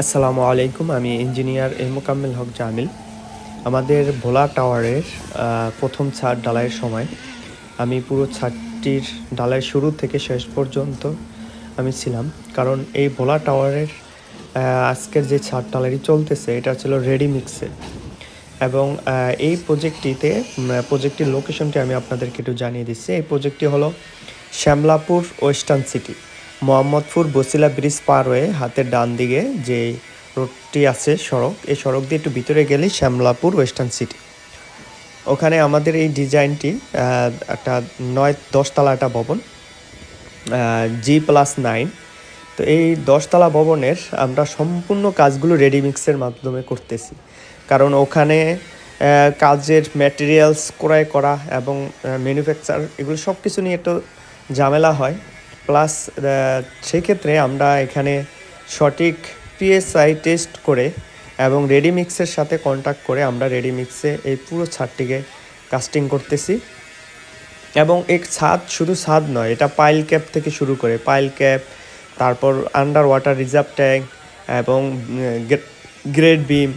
আসসালামু আলাইকুম, আমি ইঞ্জিনিয়ার এ মোকাম্মেল হক জামিল। আমাদের ভোলা টাওয়ারের প্রথম ছাদ ডালাইয়ের সময়। আমি পুরো ছাদটির ডালাই শুরু থেকে শেষ পর্যন্ত আমি ছিলাম। কারণ এই ভোলা টাওয়ারের আজকের যে ছাদ ডালাইটি চলতেছে, এটা ছিল রেডি মিক্সের এবং এই প্রজেক্টটিতে প্রজেক্টটির লোকেশনটি আমি আপনাদেরকে একটু জানিয়ে দিচ্ছি। এই প্রজেক্টটি হলো Shyamlapur western city. Mohammadpur Basila bridge পার হয়ে হাতের ডান দিকে যে রোডটি আছে সড়ক, এই সড়ক দিয়ে একটু ভিতরে গেলে শ্যামলাপুর ওয়েস্টার্ন সিটি। ওখানে আমাদের এই ডিজাইনটি একটা নয়, দশতলা একটা ভবন জি প্লাস নাইন। তো এই দশতলা ভবনের আমরা সম্পূর্ণ কাজগুলো রেডিমিক্সের মাধ্যমে করতেছি। কারণ ওখানে কাজের ম্যাটেরিয়ালস ক্রয় করা এবং ম্যানুফ্যাকচার এগুলো সব কিছু নিয়ে একটু ঝামেলা হয়। প্লাস সেক্ষেত্রে আমরা এখানে সঠিক পিএসআই টেস্ট করে এবং রেডিমিক্সের সাথে কন্ট্যাক্ট করে আমরা রেডিমিক্সে এই পুরো ছাদটিকে কাস্টিং করতেছি। এবং এক ছাদ শুধু ছাদ নয়, এটা পাইল ক্যাপ থেকে শুরু করে পাইল ক্যাপ তারপর আন্ডার ওয়াটার রিজার্ভ ট্যাঙ্ক এবং গ্রেড বিম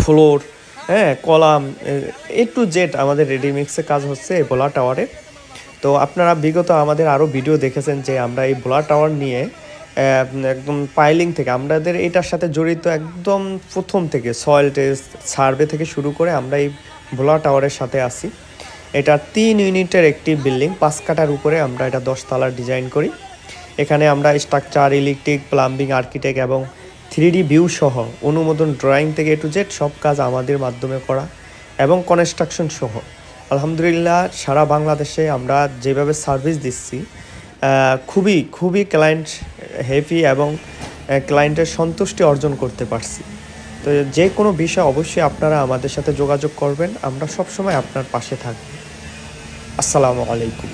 ফ্লোর হ্যাঁ কলাম, এ টু জেড আমাদের রেডিমিক্সে কাজ হচ্ছে এই বোলা টাওয়ারে তো আপনারা বিগত আমাদের আরও ভিডিও দেখেছেন যে আমরা এই বোলা টাওয়ার নিয়ে একদম পাইলিং থেকে আমাদের এটার সাথে জড়িত একদম প্রথম থেকে সয়েল টেস্ট সার্ভে থেকে শুরু করে আমরা এই ভোলা টাওয়ারের সাথে আসি এটা তিন ইউনিটের একটি বিল্ডিং পাঁচ কাটার উপরে আমরা এটা দশতলার ডিজাইন করি। এখানে আমরা স্ট্রাকচার ইলেকট্রিক প্লাম্বিং আর্কিটেক্ট এবং থ্রি ডি ভিউ সহ অনুমোদন ড্রয়িং থেকে এ টু জেড সব কাজ আমাদের মাধ্যমে করা এবং কনস্ট্রাকশন সহ। আলহামদুলিল্লাহ, সারা বাংলাদেশে আমরা যেভাবে সার্ভিস দিচ্ছি খুবই খুবই ক্লায়েন্ট হ্যাপি এবং ক্লায়েন্টের সন্তুষ্টি অর্জন করতে পারছি। তো যে কোনো বিষয় অবশ্যই আপনারা আমাদের সাথে যোগাযোগ করবেন, আমরা সবসময় আপনার পাশে থাকব। আসসালামু আলাইকুম।